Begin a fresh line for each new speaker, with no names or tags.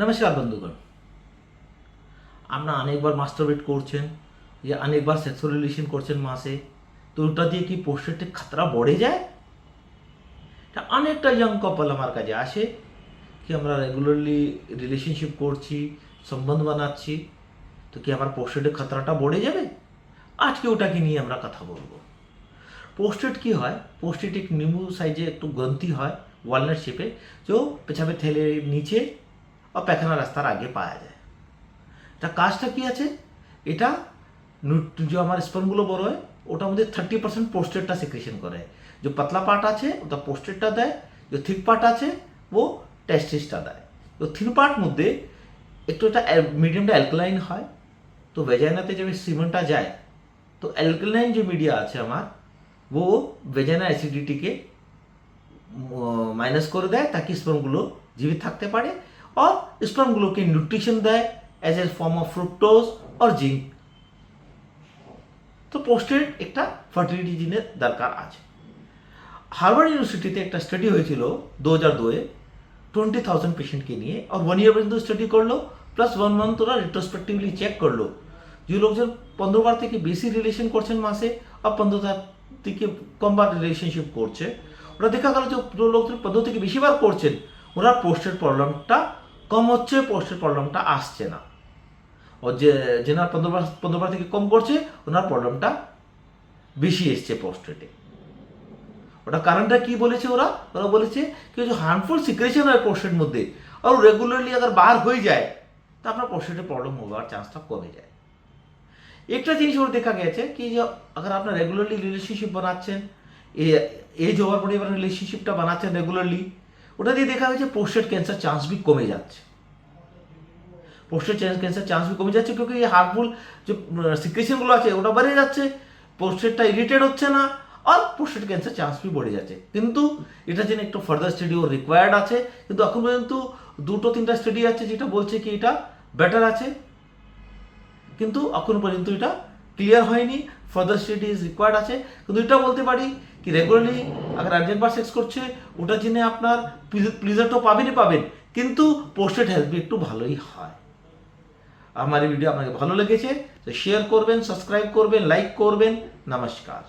নমস্কার বন্ধুগণ আপনারা অনেকবার মাস্টারবেট করছেন, যে অনেকবার সেক্সুয়াল রিলেশন করছেন মাসে, তো ওটা দিয়ে কি পোস্টেটের খাতরা বড়ে যায়? তা অনেকটা ইয়ং কপল আমার কাছে আসে, কি আমরা রেগুলারলি রিলেশনশিপ করছি, সম্বন্ধ বানাচ্ছি, তো কি আমার পোস্টেটের খাতরাটা বড়ে যাবে? আজকে ওটাকে নিয়ে আমরা কথা বলব। পোস্টেড কি হয়? পোস্টেড এক নিম্বু সাইজে একটু গ্রন্থি হয় ওয়ালনাট শেপে जो পেছাবে থেলে নিচে আর পায়খানা রাস্তার আগে পাওয়া যায় তা কাজটা কি আছে এটা যে আমার স্পনগুলো বড় হয় ওটার মধ্যে থার্টি পার্সেন্ট পোস্টেডটা সিক্রেশন করে যে পাতলা পার্ট আছে ওটা পোস্টেডটা দেয় যে থিক পার্ট আছে ও টেস্টিসটা দেয় তো থিন পার্ট মধ্যে একটু এটা মিডিয়ামটা অ্যালকালাইন হয় তো ভেজাইনাতে যে সিমেন্টটা যায় তো অ্যালকালাইন যে মিডিয়া আছে আমার ও ভেজাইনা অ্যাসিডিটিকে মাইনাস করে দেয় তাকে স্পার্মগুলো জীবিত থাকতে পারে আর স্পার্মগুলোকে নিউট্রিশন দেয় as a form of fructose R zinc তো পোস্টেড একটা ফার্টিলিটি জিনের দরকার আছে। হার্ভার্ড ইউনিভার্সিটিতে একটা স্টাডি হয়েছিল দু হাজার দুয়ে টোয়েন্টি থাউজেন্ড পেশেন্টকে নিয়ে। আর ওয়ান ইয়ার পর্যন্ত স্টাডি করল প্লাস ওয়ান মান্থ ওরা রিট্রোস্পেক্টিভলি চেক করল। যে লোকজন পনেরো বার থেকে বেশি রিলেশন করছেন মাসে, আর পনেরো বার থেকে কমবার রিলেশনশিপ করছে, ওরা দেখা গেল যে লোকজন পনেরো থেকে বেশি বার করছেন ওরা পোস্টের প্রবলেমটা কম হচ্ছে পোস্টের প্রবলেমটা আসছে না। ও যে জেনার পনেরো থেকে কম করছে, ওনার প্রবলেমটা বেশি এসছে পোস্টেটে ওটা কারণটা কি বলেছে ওরা? ওরা বলেছে কিছু হার্মফুল সিক্রেশন হয় পোস্টের মধ্যে, আর রেগুলারলি আগে বার হয়ে যায়, তা আপনার পোস্টেটে প্রবলেম হওয়ার চান্সটা কমে যায়। একটা জিনিস ওর দেখা গেছে কি, যে আগে আপনার রেগুলারলি রিলেশনশিপ বানাচ্ছেন এজ হওয়ার পরে রিলেশনশিপটা বানাচ্ছেন রেগুলারলি ওটা দিয়ে দেখা হয়েছে প্রোস্টেট ক্যান্সার চান্স বি কমে যাচ্ছে। প্রোস্টেট ক্যান্সার চান্স বি কমে যাচ্ছে কিন্তু এই হার্টফুল যে সিক্রেশনগুলো আছে, ওটা বেড়ে যাচ্ছে প্রোস্টেটটা ইরিটেড হচ্ছে না, আর প্রোস্টেট ক্যান্সার চান্স বি বেড়ে যাচ্ছে। কিন্তু এটার জন্য একটু ফার্দার স্টাডিও রিকোয়ার্ড আছে, কিন্তু এখন পর্যন্ত দুটো, তিনটা স্টাডি আছে যেটা বলছে কি এটা বেটার আছে। কিন্তু এখন পর্যন্ত এটা ক্লিয়ার হয়নি ফার্দার স্টাডি ইজ রিকোয়ার্ড আছে। কিন্তু এটা বলতে পারি কি রেগুলারলি আগে আর্জেন্ট বার সেক্স করছে, ওটা জেনে আপনার প্লিজার তো পাবেনই পাবেন, কিন্তু পোস্টেড হেলথ একটু ভালোই হয়। আমার এই ভিডিও আপনাকে ভালো লেগেছে, তো শেয়ার করবেন সাবস্ক্রাইব করবেন লাইক করবেন, নমস্কার।